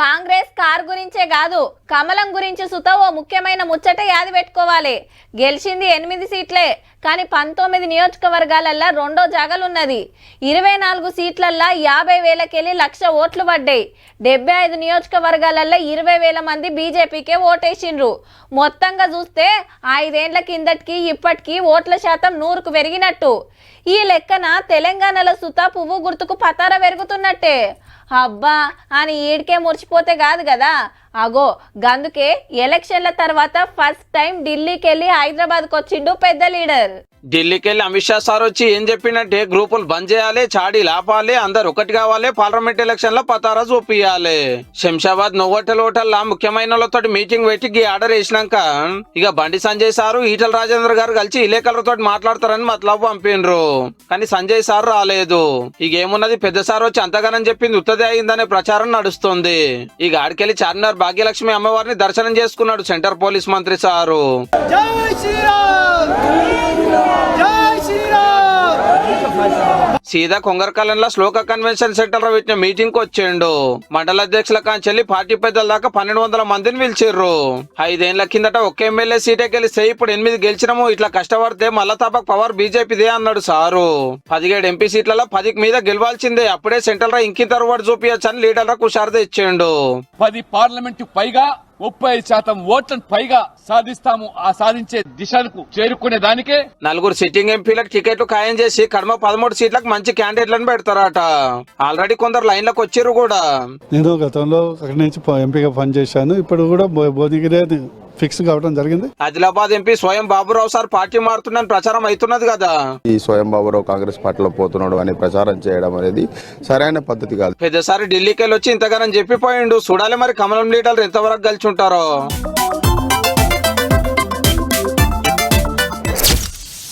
Congress car గురించే కాదు కమలం గురించి సుత ఓ ముఖ్యమైన ముచ్చట యాది పెట్టుకోవాలి. గెలిచింది ఎనిమిది సీట్లే కానీ పంతొమ్మిది నియోజకవర్గాలల్లా రెండో జాగలున్నది. ఇరవై నాలుగు సీట్లల్లో యాభై వేలకెళ్ళి లక్ష ఓట్లు పడ్డాయి. డెబ్బై ఐదు నియోజకవర్గాలల్లో ఇరవై వేల మంది బీజేపీకే ఓటేసిండ్రు. మొత్తంగా చూస్తే ఐదేండ్ల కిందటికి ఇప్పటికీ ఓట్ల శాతం నూరుకు పెరిగినట్టు. ఈ లెక్కన తెలంగాణలో సుతా పువ్వు గుర్తుకు పతార పెరుగుతున్నట్టే. అబ్బా అని ఈడికే మురిచిపోతే కాదు కదా. అగో గందుకే ఎలక్షన్ల తర్వాత ఫస్ట్ టైం ఢిల్లీకి వెళ్ళి హైదరాబాద్కి వచ్చిండు పెద్ద లీడర్. ఢిల్లీకి వెళ్ళి అమిత్ షా సార్ వచ్చి ఏం చెప్పినట్టే గ్రూపులు బంద్ చేయాలి చాడీ లాపాలి అందరు ఒకటి కావాలి పార్లమెంట్ ఎలక్షన్లో పతారా చూపియాలి. శంషాబాద్ నోవోటల్ హోటల్ ముఖ్యమైన వాళ్ళతో మీటింగ్ పెట్టి ఈ ఆర్డర్ వేసినాక ఇక బండి సంజయ్ సారు ఈటల రాజేంద్ర గారు కలిసి ఇలేకలతో మాట్లాడతారని మతలబు పంపిండ్రు. కానీ సంజయ్ సార్ రాలేదు. ఇక ఏమున్నది పెద్ద సార్ వచ్చి అంతగానని చెప్పింది ఉత్తదే అయిందనే ప్రచారం నడుస్తుంది. ఇక ఆడికెళ్ళి చార్మినార్ భాగ్యలక్ష్మి అమ్మవారిని దర్శనం చేసుకున్నాడు సెంటర్ పోలీస్ మంత్రి సారు. జై శ్రీరామ్! సీదా కొంగరకాలంలో శ్లోక కన్వెన్షన్ సెంటర్లో పెట్టిన మీటింగ్కు వచ్చిండు. మండల అధ్యక్షుల కాంచెల్లి పార్టీ పెద్దల దాకా పన్నెండు వందల మందిని పిలిచిర్రు. ఐదేళ్ళ కిందట ఒక్క ఎమ్మెల్యే సీటే గెలిస్తే ఇప్పుడు ఎనిమిది గెలిచినాము ఇట్లా కష్టపడితే మళ్ళా తప్పక పవర్ బీజేపీదే అన్నాడు సారు. పదిహేడు ఎంపీ సీట్లలో పదికి మీద గెలవాల్సిందే అప్పుడే సెంట్రల్ రా ఇంకింత తరువాటు చూపించని లీడర్ లీడర్లకు హుషారు తెచ్చిండు. పది పార్లమెంట్ పైగా ముప్పై శాతం ఓట్లను పైగా సాధిస్తాము ఆ సాధించే దిశకు చేరుకునే దానికే నలుగురు సిట్టింగ్ ఎంపీలకు టికెట్లు ఖాయం చేసి కడమ పదమూడు సీట్లకు మంచి క్యాండిడేట్లను పెడతారట. ఆల్రెడీ కొందరు లైన్లకు వచ్చిర్రు కూడా. నేను గతంలో అక్కడి నుంచి ఎంపీగా పనిచేశాను. ఇప్పుడు కూడా భువనగిరి ఫిక్స్ కావడం జరిగింది. ఆదిలాబాద్ ఎంపీ స్వయం బాబురావు సార్ పార్టీ మారుతుందని ప్రచారం అవుతున్నది కదా. ఈ స్వయం బాబురావు కాంగ్రెస్ పార్టీలో పోతున్నాడు అని ప్రచారం చేయడం అనేది సరైన పద్ధతి కాదు. పెద్దసారి ఢిల్లీకి వెళ్ళి వచ్చి ఇంతగానని చెప్పిపోయిండు. చూడాలి మరి కమలం లీడర్లు ఎంతవరకు కలిసి ఉంటారో.